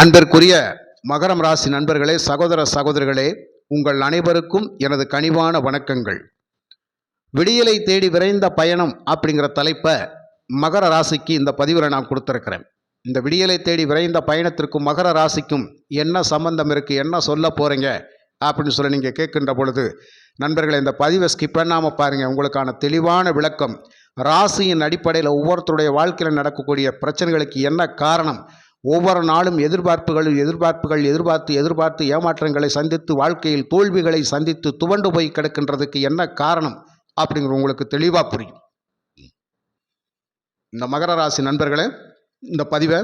அன்பிற்குரிய மகரம் ராசி நண்பர்களே சகோதர சகோதரிகளே உங்கள் அனைவருக்கும் எனது கனிவான வணக்கங்கள். விடியலை தேடி விரைந்த பயணம் அப்படிங்கிற தலைப்பை மகர ராசிக்கு இந்த பதிவில் நான் கொடுத்துருக்கிறேன். இந்த விடியலை தேடி விரைந்த பயணத்திற்கும் மகர ராசிக்கும் என்ன சம்பந்தம் இருக்குது என்ன சொல்ல போகிறீங்க அப்படின்னு சொல்லி நீங்கள் கேட்கின்ற பொழுது நண்பர்களை இந்த பதிவை ஸ்கிப் பண்ணாமல் பாருங்கள் உங்களுக்கான தெளிவான விளக்கம் ராசியின் அடிப்படையில் ஒவ்வொருத்தருடைய வாழ்க்கையில் நடக்கக்கூடிய பிரச்சனைகளுக்கு என்ன காரணம் ஒவ்வொரு நாளும் எதிர்பார்ப்புகள் எதிர்பார்ப்புகள் எதிர்பார்த்து எதிர்பார்த்து ஏமாற்றங்களை சந்தித்து வாழ்க்கையில் தோல்விகளை சந்தித்து துவண்டு போய் கிடக்கின்றதுக்கு என்ன காரணம் அப்படிங்கிற உங்களுக்கு தெளிவாக புரியும். இந்த மகர ராசி நண்பர்களே இந்த பதிவை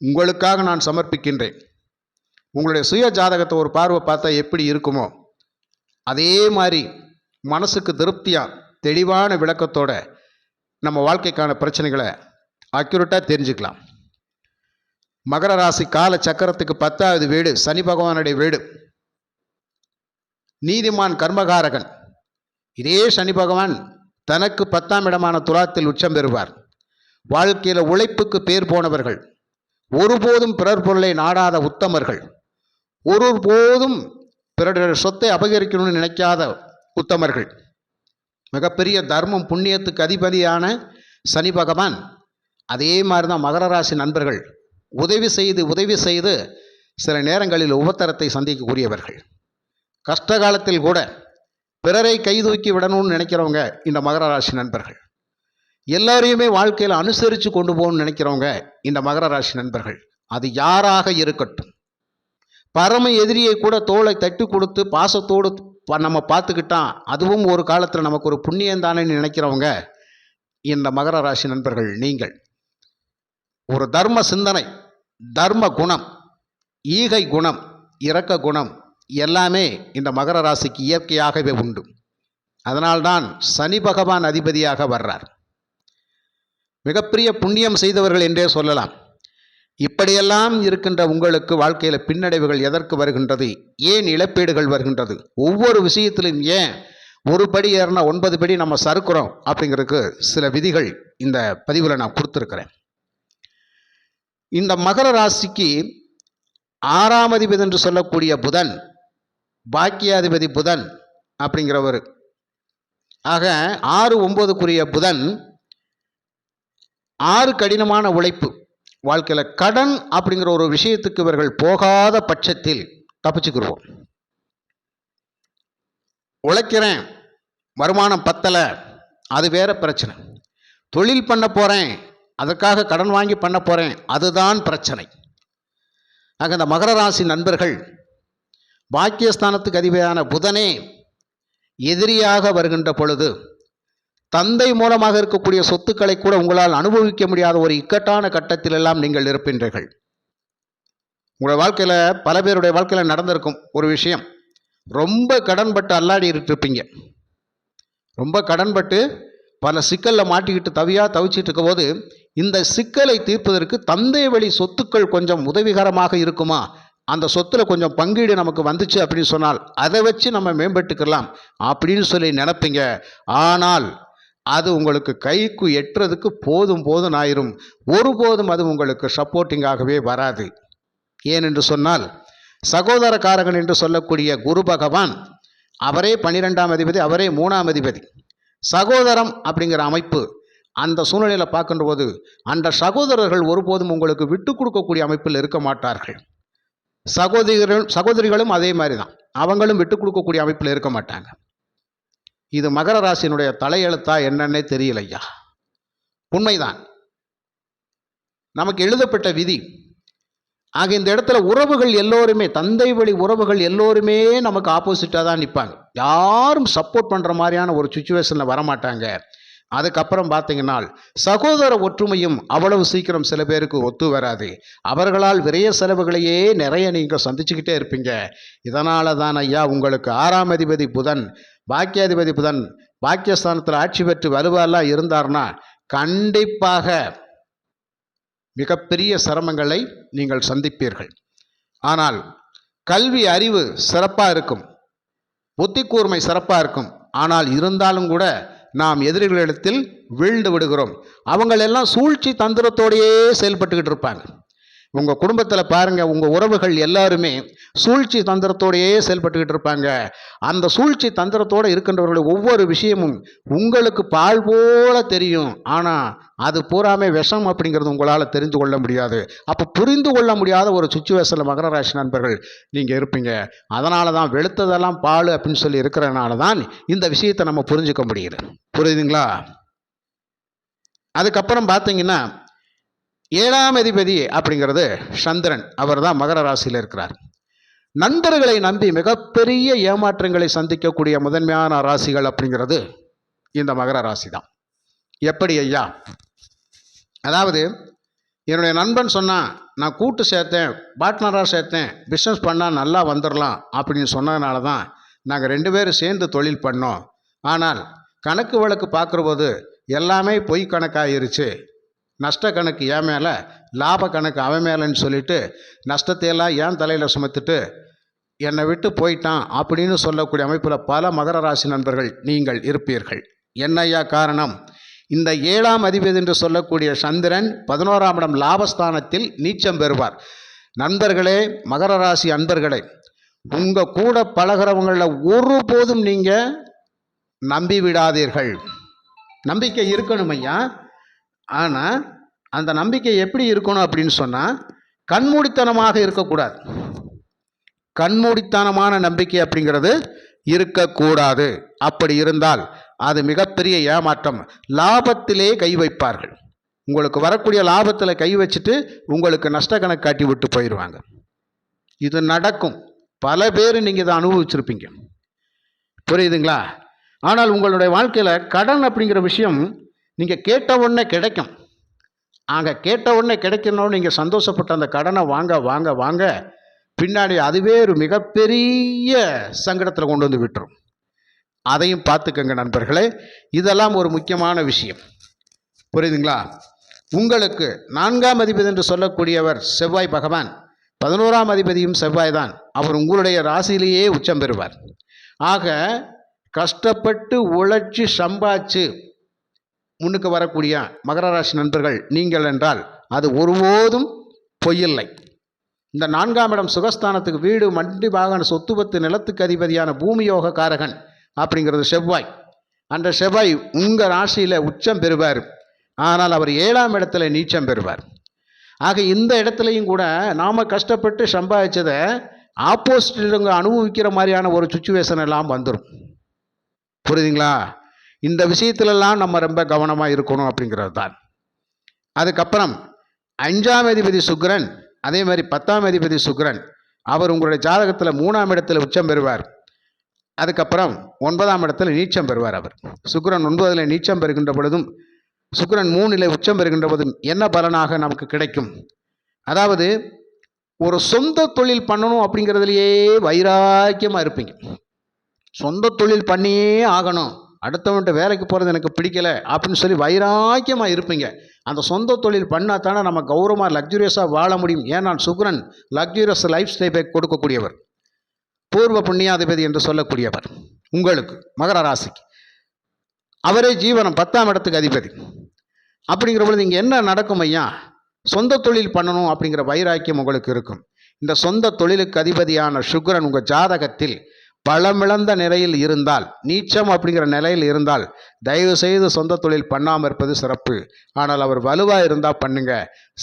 உங்களுக்காக நான் சமர்ப்பிக்கின்றேன். உங்களுடைய சுய ஜாதகத்தை ஒரு பார்வை பார்த்தா எப்படி இருக்குமோ அதே மாதிரி மனசுக்கு திருப்தியாக தெளிவான விளக்கத்தோட நம்ம வாழ்க்கைக்கான பிரச்சனைகளை அக்யூரேட்டாக தெரிஞ்சுக்கலாம். மகர ராசி கால சக்கரத்துக்கு பத்தாவது வீடு சனி பகவானுடைய வீடு. நீதிமான் கர்மகாரகன். இதே சனி பகவான் தனக்கு பத்தாம் இடமான துலாத்தில் உச்சம் பெறுவார். வாழ்க்கையில் உழைப்புக்கு பேர் போனவர்கள். ஒருபோதும் பிறர் பொருளை நாடாத உத்தமர்கள். ஒருபோதும் பிறருடைய சொத்தை அபகரிக்கணும்னு நினைக்காத உத்தமர்கள். மிகப்பெரிய தர்மம் புண்ணியத்துக்கு அதிபதியான சனி பகவான். அதே மாதிரி தான் மகர ராசி நண்பர்கள். உதவி செய்து உதவி செய்து சில நேரங்களில் உபத்தரத்தை சந்திக்கக்கூடியவர்கள். கஷ்ட காலத்தில் கூட பிறரை கைதூக்கி விடணும்னு நினைக்கிறவங்க இந்த மகர ராசி நண்பர்கள். எல்லாரையுமே வாழ்க்கையில் அனுசரித்து கொண்டு போகணும்னு நினைக்கிறவங்க இந்த மகர ராசி நண்பர்கள். அது யாராக இருக்கட்டும். பரம எதிரியை கூட தோலை தட்டி கொடுத்து பாசத்தோடு ப- நம்ம பார்த்துக்கிட்டான் அதுவும் ஒரு காலத்தில் நமக்கு ஒரு புண்ணியந்தானேன்னு நினைக்கிறவங்க இந்த மகர ராசி நண்பர்கள் நீங்கள். ஒரு தர்ம சிந்தனை தர்ம குணம் ஈகை குணம் இரக்க குணம் எல்லாமே இந்த மகர ராசிக்கு இயற்கையாகவே உண்டு. அதனால்தான் சனி பகவான் அதிபதியாக வர்றார். மிகப்பெரிய புண்ணியம் செய்தவர்கள் என்றே சொல்லலாம். இப்படியெல்லாம் இருக்கின்ற உங்களுக்கு வாழ்க்கையில் பின்னடைவுகள் எதற்கு வருகின்றது? ஏன் இழப்பீடுகள் வருகின்றது? ஒவ்வொரு விஷயத்திலும் ஏன் ஒரு படி ஏறினா ஒன்பது படி நம்ம சறுக்குறோம்? அப்படிங்கிறதுக்கு சில விதிகள் இந்த பதிவில் நான் கொடுத்துருக்குறேன். இந்த மகர ராசிக்கு ஆறாம் அதிபதி என்று சொல்லக்கூடிய புதன் பாக்கியாதிபதி புதன் அப்படிங்கிறவர். ஆக ஆறு ஒம்போதுக்குரிய புதன் ஆறு கடினமான உழைப்பு. வாழ்க்கையில் கடன் அப்படிங்கிற ஒரு விஷயத்துக்கு இவர்கள் போகாத பட்சத்தில் தப்பிச்சுக்கிடுவோம் உழைக்கிறேன் வருமானம் பத்தலை அது வேற பிரச்சனை. தொழில் பண்ண போகிறேன் அதற்காக கடன் வாங்கி பண்ண போகிறேன் அதுதான் பிரச்சனை. ஆக இந்த மகர ராசி நண்பர்கள் பாக்கியஸ்தானத்துக்கு அதிபதியான புதனே எதிரியாக வருகின்ற பொழுது தந்தை மூலமாக இருக்கக்கூடிய சொத்துக்களை கூட உங்களால் அனுபவிக்க முடியாத ஒரு இக்கட்டான கட்டத்திலெல்லாம் நீங்கள் இருப்பின்றீர்கள் உங்களுடைய வாழ்க்கையில் பல பேருடைய வாழ்க்கையில் நடந்திருக்கும் ஒரு விஷயம். ரொம்ப கடன்பட்டு அல்லாடி இருப்பீங்க. ரொம்ப கடன்பட்டு பல சிக்கலில் மாட்டிக்கிட்டு தவியாக தவிச்சிட்டு இருக்கும்போது இந்த சிக்கலை தீர்ப்பதற்கு தந்தை வழி சொத்துக்கள் கொஞ்சம் உதவிகரமாக இருக்குமா? அந்த சொத்தில் கொஞ்சம் பங்கீடு நமக்கு வந்துச்சு அப்படின்னு சொன்னால் அதை வச்சு நம்ம மேம்பட்டுக்கலாம் அப்படின்னு சொல்லி நினப்பீங்க. ஆனால் அது உங்களுக்கு கைக்கு எட்டுறதுக்கு போதும் போதும் ஆயிரும். ஒருபோதும் அது உங்களுக்கு சப்போர்ட்டிங்காகவே வராது. ஏனென்று சொன்னால் சகோதரக்காரகன் என்று சொல்லக்கூடிய குரு பகவான் அவரே பன்னிரெண்டாம் அதிபதி அவரே மூணாம் அதிபதி. சகோதரம் அப்படிங்கிற அமைப்பு அந்த சூழ்நிலையில் பார்க்கின்ற போது அந்த சகோதரர்கள் ஒருபோதும் உங்களுக்கு விட்டு கொடுக்கக்கூடிய அமைப்பில் இருக்க மாட்டார்கள். சகோதரிகள் சகோதரிகளும் அதே மாதிரி தான் அவங்களும் விட்டு கொடுக்கக்கூடிய அமைப்பில் இருக்க மாட்டாங்க. இது மகர ராசியினுடைய தலையெழுத்தா என்னன்னே தெரியலையா? உண்மைதான். நமக்கு எழுதப்பட்ட விதி ஆக இந்த இடத்துல உறவுகள் எல்லோருமே தந்தை வழி உறவுகள் எல்லோருமே நமக்கு ஆப்போசிட்டாக தான் நிற்பாங்க யாரும் சப்போர்ட் பண்ணுற மாதிரியான ஒரு சுச்சுவேஷனில் வரமாட்டாங்க. அதுக்கப்புறம் பார்த்தீங்கன்னா சகோதர ஒற்றுமையும் அவ்வளவு சீக்கிரம் சில பேருக்கு ஒத்து வராது. அவர்களால் விரைய செலவுகளையே நிறைய நீங்கள் சந்திச்சுக்கிட்டே இருப்பீங்க. இதனால தான் ஐயா உங்களுக்கு ஆறாம் அதிபதி புதன் பாக்கியாதிபதி புதன் பாக்கியஸ்தானத்தில் ஆட்சி பெற்று வலுவாலாம் இருந்தார்னா கண்டிப்பாக மிகப்பெரிய சிரமங்களை நீங்கள் சந்திப்பீர்கள். ஆனால் கல்வி அறிவு சிறப்பாக இருக்கும். புத்தி கூர்மை சிறப்பாக இருக்கும். ஆனால் இருந்தாலும் கூட நாம் எதிரிகளிடத்தில் வீழ்ந்து விடுகிறோம். அவங்களெல்லாம் சூழ்ச்சி தந்திரத்தோடையே செயல்பட்டுக்கிட்டு இருப்பாங்க. உங்கள் குடும்பத்தில் பாருங்கள் உங்கள் உறவுகள் எல்லாருமே சூழ்ச்சி தந்திரத்தோடையே செயல்பட்டுக்கிட்டு இருப்பாங்க. அந்த சூழ்ச்சி தந்திரத்தோடு இருக்கின்றவர்களுடைய ஒவ்வொரு விஷயமும் உங்களுக்கு பால் போல தெரியும். ஆனால் அது பூராமே விஷம் அப்படிங்கிறது உங்களால் தெரிந்து கொள்ள முடியாது. அப்போ புரிந்து கொள்ள முடியாத ஒரு சுச்சுவேஷனில் மகர ராசி நண்பர்கள் நீங்கள் இருப்பீங்க. அதனால தான் வெளுத்ததெல்லாம் பால் அப்படின்னு சொல்லி இருக்கிறனால தான் இந்த விஷயத்தை நம்ம புரிஞ்சுக்க முடியுது. புரியுதுங்களா? அதுக்கப்புறம் பார்த்தீங்கன்னா ஏழாம் அதிபதி அப்படிங்கிறது சந்திரன். அவர் தான் மகர ராசியில் இருக்கிறார். நண்பர்களை நம்பி மிகப்பெரிய ஏமாற்றங்களை சந்திக்கக்கூடிய முதன்மையான ராசிகள் அப்படிங்கிறது இந்த மகர ராசி தான் எப்படி ஐயா? அதாவது என்னுடைய நண்பன் சொன்னான் நான் கூட்டு சேர்த்தேன் பார்ட்னராக சேர்த்தேன் பிஸ்னஸ் பண்ணால் நல்லா வந்துடலாம் அப்படின்னு சொன்னதுனால தான் நாங்கள் ரெண்டு பேரும் சேர்ந்து தொழில் பண்ணோம். ஆனால் கணக்கு வழக்கு பார்க்குறபோது எல்லாமே பொய் கணக்காயிருச்சு. நஷ்ட கணக்கு என் மேலே லாப கணக்கு அவன் மேலேன்னு சொல்லிட்டு நஷ்டத்தையெல்லாம் ஏன் தலையில் சுமத்துட்டு என்னை விட்டு போயிட்டான் அப்படின்னு சொல்லக்கூடிய அமைப்பில் பல மகர ராசி நண்பர்கள் நீங்கள் இருப்பீர்கள். என்னையா காரணம்? இந்த ஏழாம் அதிபதி என்று சொல்லக்கூடிய சந்திரன் பதினோராம் இடம் லாபஸ்தானத்தில் நீச்சம் பெறுவார். நண்பர்களே மகர ராசி அன்பர்களே உங்கள் கூட பழகிறவங்களில் ஒருபோதும் நீங்கள் நம்பி விடாதீர்கள். நம்பிக்கை இருக்கணும் ஐயா. ஆனால் அந்த நம்பிக்கை எப்படி இருக்கணும் அப்படின்னு சொன்னால் கண்மூடித்தனமாக இருக்கக்கூடாது. கண்மூடித்தனமான நம்பிக்கை அப்படிங்கிறது இருக்கக்கூடாது. அப்படி இருந்தால் அது மிகப்பெரிய ஏமாற்றம். லாபத்திலே கை வைப்பார்கள். உங்களுக்கு வரக்கூடிய லாபத்தில் கை வச்சுட்டு உங்களுக்கு நஷ்ட கணக்கு காட்டி விட்டு போயிடுவாங்க இது நடக்கும். பல பேர் நீங்கள் இதை அனுபவிச்சிருப்பீங்க. புரியுதுங்களா? ஆனால் உங்களுடைய வாழ்க்கையில் கடன் அப்படிங்கிற விஷயம் நீங்கள் கேட்ட உடனே கிடைக்கும். அங்கே கேட்ட உடனே கிடைக்கணும்னு நீங்கள் சந்தோஷப்பட்ட அந்த கடனை வாங்க வாங்க வாங்க பின்னாடி அதுவே ஒரு மிகப்பெரிய சங்கடத்தில் கொண்டு வந்து விட்டுரும். அதையும் பார்த்துக்கங்க நண்பர்களே இதெல்லாம் ஒரு முக்கியமான விஷயம். புரியுதுங்களா? உங்களுக்கு நான்காம் அதிபதி என்று சொல்லக்கூடியவர் செவ்வாய் பகவான் பதினோராம் அதிபதியும் செவ்வாய் தான் அவர் உங்களுடைய ராசியிலேயே உச்சம் பெறுவார். ஆக கஷ்டப்பட்டு உழைச்சி சம்பாச்சு முன்னுக்கு வரக்கூடிய மகர ராசி நண்பர்கள் நீங்கள் என்றால் அது ஒருபோதும் பொய்யில்லை. இந்த நான்காம் இடம் சுகஸ்தானத்துக்கு வீடு மண்டி வாகன சொத்து பத்து நிலத்துக்கு அதிபதியான பூமியோக காரகன் அப்படிங்கிறது செவ்வாய். அந்த செவ்வாய் உங்கள் ராசியில் உச்சம் பெறுவார். ஆனால் அவர் ஏழாம் இடத்துல நீச்சம் பெறுவார். ஆக இந்த இடத்துலையும் கூட நாம் கஷ்டப்பட்டு சம்பாதிச்சதை ஆப்போசிட்டில் அனுபவிக்கிற மாதிரியான ஒரு சுச்சுவேஷன் எல்லாம் வந்துடும் புரியுதுங்களா? இந்த விஷயத்துலலாம் நம்ம ரொம்ப கவனமாக இருக்கணும் அப்படிங்கிறது தான் அதுக்கப்புறம் அஞ்சாம் அதிபதி சுக்கிரன் அதே மாதிரி பத்தாம் அதிபதி சுக்கிரன் அவர் உங்களுடைய ஜாதகத்தில் மூணாம் இடத்துல உச்சம் பெறுவார். அதுக்கப்புறம் ஒன்பதாம் இடத்துல நீச்சம் பெறுவார் அவர். சுக்கிரன் ஒன்பதில் நீச்சம் பெறுகின்ற பொழுதும் சுக்கிரன் மூணில் உச்சம் பெறுகின்ற பொழுதும் என்ன பலனாக நமக்கு கிடைக்கும்? அதாவது ஒரு சொந்த தொழில் பண்ணணும் அப்படிங்கிறதுலையே வைராக்கியமாக இருப்பீங்க. சொந்த தொழில் பண்ணியே ஆகணும். அடுத்தவன்ட்ட வேலைக்கு போகிறது எனக்கு பிடிக்கல அப்படின்னு சொல்லி வைராக்கியமாக இருப்பீங்க. அந்த சொந்த தொழில் பண்ணால் தானே நம்ம கௌரவமாக லக்ஸுரியஸாக வாழ முடியும். ஏன்னா சுக்ரன் லக்ஸுரியஸ் லைஃப் ஸ்டைலை கொடுக்கக்கூடியவர். பூர்வ புண்ணியாதிபதி என்று சொல்லக்கூடியவர். உங்களுக்கு மகர ராசிக்கு. அவரே ஜீவனம் பத்தாம் இடத்துக்கு அதிபதி. அப்படிங்கிற பொழுது இங்கே என்ன நடக்கும் ஐயா? சொந்த தொழில் பண்ணணும் அப்படிங்கிற வைராக்கியம் உங்களுக்கு இருக்கும். இந்த சொந்த தொழிலுக்கு அதிபதியான சுக்ரன் உங்கள் ஜாதகத்தில் பலமிழந்த நிலையில் இருந்தால் நீச்சம் அப்படிங்கிற நிலையில் இருந்தால் தயவு செய்து சொந்த தொழில் பண்ணாமல் இருப்பது சிறப்பு. ஆனால் அவர் வலுவாக இருந்தால் பண்ணுங்க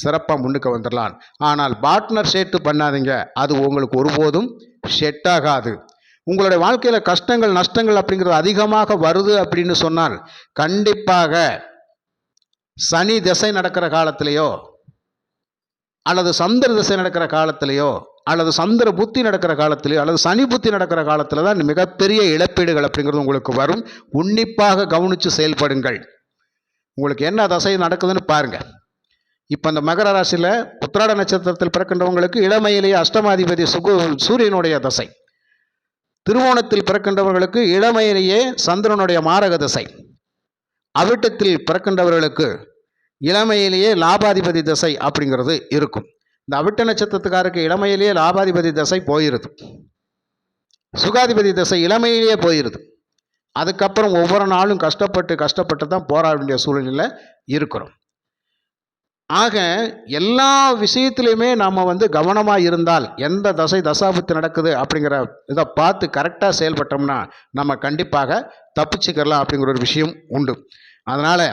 சிறப்பாக முன்னுக்கு வந்துடலாம் ஆனால் பார்ட்னர் சேர்த்து பண்ணாதீங்க அது உங்களுக்கு ஒருபோதும் செட் ஆகாது. உங்களுடைய வாழ்க்கையில் கஷ்டங்கள் நஷ்டங்கள் அப்படிங்கிறது அதிகமாக வருது அப்படின்னு சொன்னால் கண்டிப்பாக சனி திசை நடக்கிற காலத்திலேயோ அல்லது சந்திர திசை நடக்கிற காலத்திலேயோ அல்லது சந்திர புத்தி நடக்கிற காலத்திலேயோ அல்லது சனி புத்தி நடக்கிற காலத்தில் தான் மிகப்பெரிய இழப்பீடுகள் அப்படிங்கிறது உங்களுக்கு வரும். உன்னிப்பாக கவனித்து செயல்படுங்கள். உங்களுக்கு என்ன தசை நடக்குதுன்னு பாருங்கள் இப்போ இந்த மகர ராசியில் உத்திராட நட்சத்திரத்தில் பிறக்கின்றவங்களுக்கு இளமையிலேயே அஷ்டமாதிபதி சுகு சூரியனுடைய தசை. திருவோணத்தில் பிறக்கின்றவர்களுக்கு இளமையிலேயே சந்திரனுடைய மாரக தசை. அவிட்டத்தில் பிறக்கின்றவர்களுக்கு இளமையிலேயே லாபாதிபதி தசை அப்படிங்கிறது இருக்கும். இந்த அவிட்ட நட்சத்திரத்துக்காருக்கு இளமையிலேயே லாபாதிபதி தசை போயிருது. சுகாதிபதி தசை இளமையிலேயே போயிடுது அதுக்கப்புறம் ஒவ்வொரு நாளும் கஷ்டப்பட்டு கஷ்டப்பட்டு தான் போராட வேண்டிய சூழ்நிலை இருக்கிறோம். ஆக எல்லா விஷயத்துலையுமே நாம் வந்து கவனமாக இருந்தால் எந்த தசை தசாபத்து நடக்குது அப்படிங்கிற இதை பார்த்து கரெக்டாக செயல்பட்டோம்னா நம்ம கண்டிப்பாக தப்பிச்சுக்கலாம் அப்படிங்கிற ஒரு விஷயம் உண்டு. அதனால்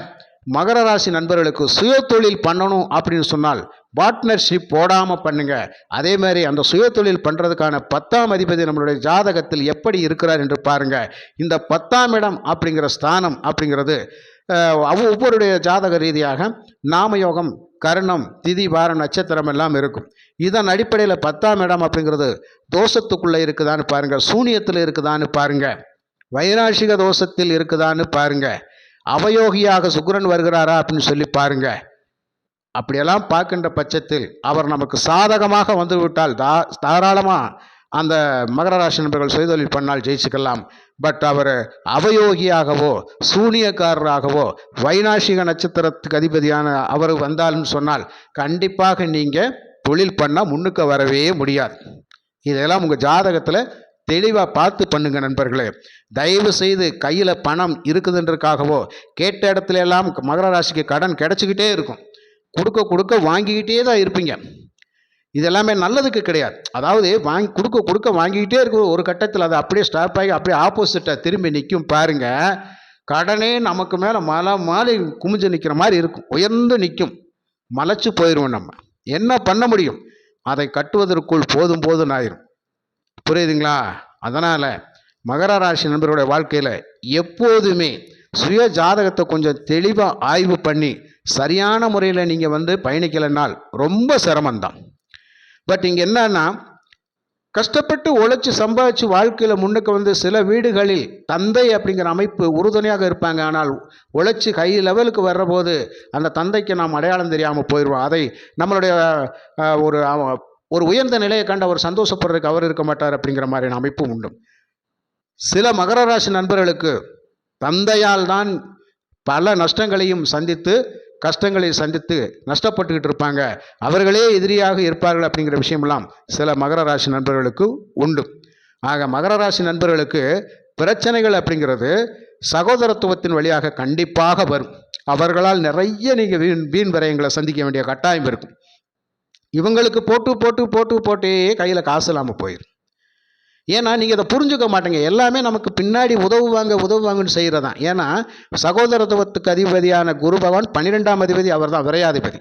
மகர ராசி நண்பர்களுக்கு சுய தொழில் பண்ணணும் அப்படின்னு சொன்னால் பார்ட்னர்ஷிப் போடாமல் பண்ணுங்க. அதே மாதிரி அந்த சுய தொழில் பண்ணுறதுக்கான பத்தாம் அதிபதி நம்மளுடைய ஜாதகத்தில் எப்படி இருக்கிறார் என்று பாருங்க. இந்த பத்தாம் இடம் அப்படிங்கிற ஸ்தானம் அப்படிங்கிறது அவ்- ஒவ்வொருடைய ஜாதக ரீதியாக நாமயோகம் கர்ணம் திதி வாரம் நட்சத்திரம் எல்லாம் இருக்கும். இதன் அடிப்படையில் பத்தாம் இடம் அப்படிங்கிறது தோஷத்துக்குள்ளே இருக்குதான்னு பாருங்கள் சூனியத்தில் இருக்குதான்னு பாருங்கள் வைராசிக தோஷத்தில் இருக்குதான்னு பாருங்கள் அவயோகியாக சுக்கரன் வருகிறாரா அப்படின்னு சொல்லி பாருங்க. அப்படியெல்லாம் பார்க்கின்ற பட்சத்தில் அவர் நமக்கு சாதகமாக வந்துவிட்டால் தா தாராளமாக அந்த மகர ராசி நண்பர்கள் சுயதொழில் பண்ணால் ஜெயிச்சுக்கலாம். பட் அவர் அவயோகியாகவோ சூனியக்காரராகவோ வைநாசிக நட்சத்திரத்துக்கு அதிபதியான அவர் வந்தாலும் சொன்னால் கண்டிப்பாக நீங்கள் தொழில் பண்ணால் முன்னுக்கு வரவே முடியாது. இதெல்லாம் உங்கள் ஜாதகத்தில் தெளிவாக பார்த்து பண்ணுங்க நண்பர்களே. தயவு செய்து கையில் பணம் இருக்குதுன்றதுக்காகவோ கேட்ட இடத்துல எல்லாம் மகர ராசிக்கு கடன் கிடச்சிக்கிட்டே இருக்கும். கொடுக்க கொடுக்க வாங்கிக்கிட்டே தான் இருப்பீங்க. இது எல்லாமே நல்லதுக்கு கிடையாது. அதாவது வாங்கி கொடுக்க கொடுக்க வாங்கிக்கிட்டே இருக்கும் ஒரு கட்டத்தில் அது அப்படியே ஸ்டாப் ஆகி அப்படியே ஆப்போசிட்டாக திரும்பி நிற்கும் பாருங்கள் கடனே நமக்கு மேலே மலை மாலை குமிஞ்சு நிற்கிற மாதிரி இருக்கும். உயர்ந்து நிற்கும் மலைச்சு போயிடுவோம் நம்ம. என்ன பண்ண முடியும்? அதை கட்டுவதற்குள் போதும் போதும் ஆயிரும். புரியுதுங்களா? அதனால் மகர ராசி நண்பர்களுடைய வாழ்க்கையில் எப்போதுமே சுய ஜாதகத்தை கொஞ்சம் தெளிவாக ஆய்வு பண்ணி சரியான முறையில் நீங்கள் வந்து பயணிக்கலைனால் ரொம்ப சிரமம்தான். பட் இங்கே என்னன்னா கஷ்டப்பட்டு உழைச்சி சம்பாதிச்சு வாழ்க்கையில் முன்னுக்கு வந்து சில வீடுகளில் தந்தை அப்படிங்கிற அமைப்பு உறுதுணையாக இருப்பாங்க. ஆனால் உழைச்சி ஹை லெவலுக்கு வர்றபோது அந்த தந்தைக்கு நாம் அடையாளம் தெரியாமல் போயிடுவோம் அதை நம்மளுடைய ஒரு அவ- ஒரு உயர்ந்த நிலையை கண்டு அவர் சந்தோஷப்படுறதுக்கு அவர் இருக்க மாட்டார் அப்படிங்கிற மாதிரியான அமைப்பும் உண்டு. சில மகர ராசி நண்பர்களுக்கு தந்தையால் தான் பல நஷ்டங்களையும் சந்தித்து கஷ்டங்களை சந்தித்து நஷ்டப்பட்டுக்கிட்டு இருப்பாங்க. அவர்களே எதிரியாக இருப்பார்கள் அப்படிங்கிற விஷயமெல்லாம் சில மகர ராசி நண்பர்களுக்கு உண்டு. ஆக மகர ராசி நண்பர்களுக்கு பிரச்சனைகள் அப்படிங்கிறது சகோதரத்துவத்தின் வழியாக கண்டிப்பாக வரும். அவர்களால் நிறைய நீங்கள் வீண் வீண் விரயங்களை சந்திக்க வேண்டிய கட்டாயம் இருக்கும். இவங்களுக்கு போட்டு போட்டு போட்டு போட்டே கையில் காசு இல்லாமல் போயிடும் ஏன்னா நீங்கள் இதை புரிஞ்சுக்க மாட்டீங்க. எல்லாமே நமக்கு பின்னாடி உதவுவாங்க உதவுவாங்கன்னு செய்கிறதான் ஏன்னா சகோதரத்துவத்துக்கு அதிபதியான குரு பகவான் பன்னிரெண்டாம் அதிபதி அவர் தான் விரையாதிபதி.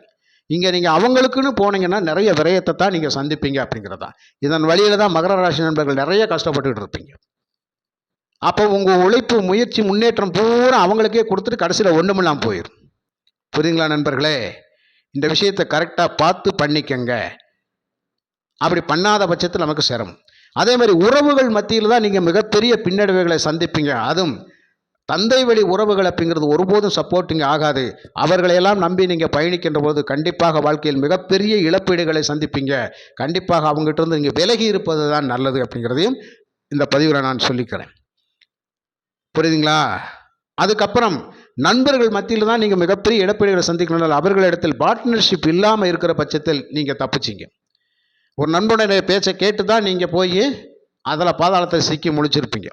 இங்கே நீங்கள் அவங்களுக்குன்னு போனீங்கன்னா நிறைய விரயத்தை தான் நீங்கள் சந்திப்பீங்க அப்படிங்கிறதா இதன் வழியில் தான் மகர ராசி நண்பர்கள் நிறைய கஷ்டப்பட்டுக்கிட்டு இருப்பீங்க. அப்போ உங்கள் உழைப்பு முயற்சி முன்னேற்றம் பூரா அவங்களுக்கே கொடுத்துட்டு கடைசியில் ஒன்றுமில்லாமல் போயிடும் புரியுங்களா நண்பர்களே? இந்த விஷயத்தை கரெக்டாக பார்த்து பண்ணிக்கங்க. அப்படி பண்ணாத பட்சத்தில் நமக்கு சிரமம். அதே மாதிரி உறவுகள் மத்தியில் தான் நீங்கள் மிகப்பெரிய பின்னடைவுகளை சந்திப்பீங்க. அதுவும் தந்தை வழி உறவுகள் அப்படிங்கிறது ஒருபோதும் சப்போர்ட்டிங் ஆகாது. அவர்களையெல்லாம் நம்பி நீங்கள் பயணிக்கின்ற போது கண்டிப்பாக வாழ்க்கையில் மிகப்பெரிய இழப்பீடுகளை சந்திப்பீங்க. கண்டிப்பாக அவங்ககிட்ட இருந்து நீங்கள் விலகி இருப்பது தான் நல்லது அப்படிங்கிறதையும் இந்த பதிவில் நான் சொல்லிக்கிறேன். புரியுதுங்களா? அதுக்கப்புறம் நண்பர்கள் மத்தியில் தான் நீங்கள் மிகப்பெரிய இழப்பீடுகளை சந்திக்கணும் அவர்களிடத்தில் பார்ட்னர்ஷிப் இல்லாமல் இருக்கிற பட்சத்தில் நீங்கள் தப்பிச்சிங்க. ஒரு நண்பனுடைய பேச்சை கேட்டு தான் நீங்கள் போய் அதில் பாதாளத்தை சிக்கி முழிச்சிருப்பீங்க.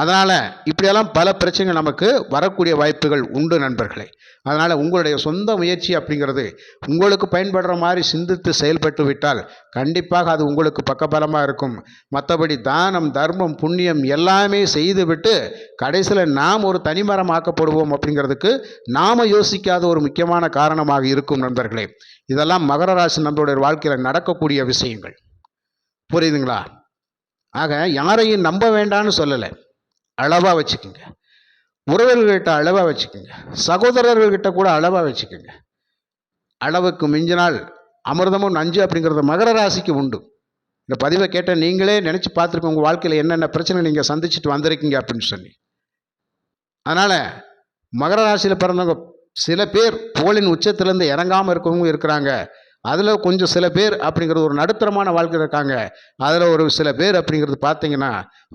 அதனால் இப்படியெல்லாம் பல பிரச்சனைகள் நமக்கு வரக்கூடிய வாய்ப்புகள் உண்டு நண்பர்களே. அதனால் உங்களுடைய சொந்த முயற்சி அப்படிங்கிறது உங்களுக்கு பயன்படுற மாதிரி சிந்தித்து செயல்பட்டு விட்டால் கண்டிப்பாக அது உங்களுக்கு பக்கபலமாக இருக்கும். மற்றபடி தானம் தர்மம் புண்ணியம் எல்லாமே செய்துவிட்டு கடைசியில் நாம் ஒரு தனிமரம் ஆக்கப்படுவோம் அப்படிங்கிறதுக்கு நாம் யோசிக்காத ஒரு முக்கியமான காரணமாக இருக்கும் நண்பர்களே. இதெல்லாம் மகர ராசி நம்மளுடைய வாழ்க்கையில் நடக்கக்கூடிய விஷயங்கள். புரியுதுங்களா? ஆக யாரையும் நம்ப வேண்டாம்னு சொல்லலை. அளவாக வச்சுக்கோங்க. உறவினர்கள்கிட்ட அளவாக வச்சுக்கோங்க. சகோதரர்கள்கிட்ட கூட அளவாக வச்சுக்கோங்க. அளவுக்கு மிஞ்சினால் அமிர்தமும் நஞ்சு அப்படிங்கிறது மகர ராசிக்கு உண்டு. இந்த பதிவை கேட்ட நீங்களே நினச்சி பார்த்துருக்கோங்க உங்கள் வாழ்க்கையில் என்னென்ன பிரச்சனை நீங்கள் சந்திச்சுட்டு வந்திருக்கீங்க அப்படின்னு சொல்லி அதனால் மகர ராசியில் பிறந்தவங்க சில பேர் புகழின் உச்சத்திலேருந்து இறங்காமல் இருக்கவங்க இருக்கிறாங்க. அதில் கொஞ்சம் சில பேர் அப்படிங்கிறது ஒரு நடுத்தரமான வாழ்க்கை இருக்காங்க. அதில் ஒரு சில பேர் அப்படிங்கிறது பார்த்தீங்கன்னா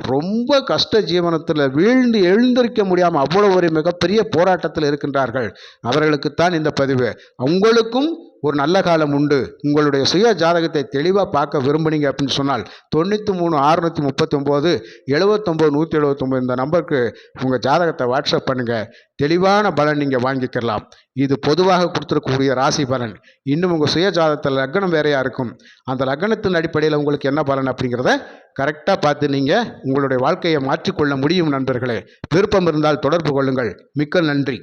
ரொம்ப கஷ்ட ஜீவனத்தில் வீழ்ந்து எழுந்திருக்க முடியாமல் அவ்வளோ ஒரு மிகப்பெரிய போராட்டத்தில் இருக்கின்றார்கள். அவர்களுக்குத்தான் இந்த பதிவு. உங்களுக்கும் ஒரு நல்ல காலம் உண்டு. உங்களுடைய சுய ஜாதகத்தை தெளிவாக பார்க்க விரும்புனீங்க அப்படின்னு சொன்னால் தொண்ணூற்றி மூணு அறுநூற்றி முப்பத்தொம்போது எழுபத்தொம்போது நூற்றி எழுபத்தொம்போது இந்த நம்பருக்கு உங்கள் ஜாதகத்தை வாட்ஸ்அப் பண்ணுங்கள் தெளிவான பலன் நீங்கள் வாங்கிக்கலாம் இது பொதுவாக கொடுத்துருக்கக்கூடிய ராசி பலன். இன்னும் உங்கள் சுய ஜாதகத்தில் லக்னம் வேறையாக இருக்கும். அந்த லக்னத்தின் அடிப்படையில் உங்களுக்கு என்ன பலன் அப்படிங்கிறத கரெக்டாக பார்த்து நீங்கள் உங்களுடைய வாழ்க்கையை மாற்றிக்கொள்ள முடியும் நண்பர்களே. விருப்பம் இருந்தால் தொடர்பு கொள்ளுங்கள். மிக்க நன்றி.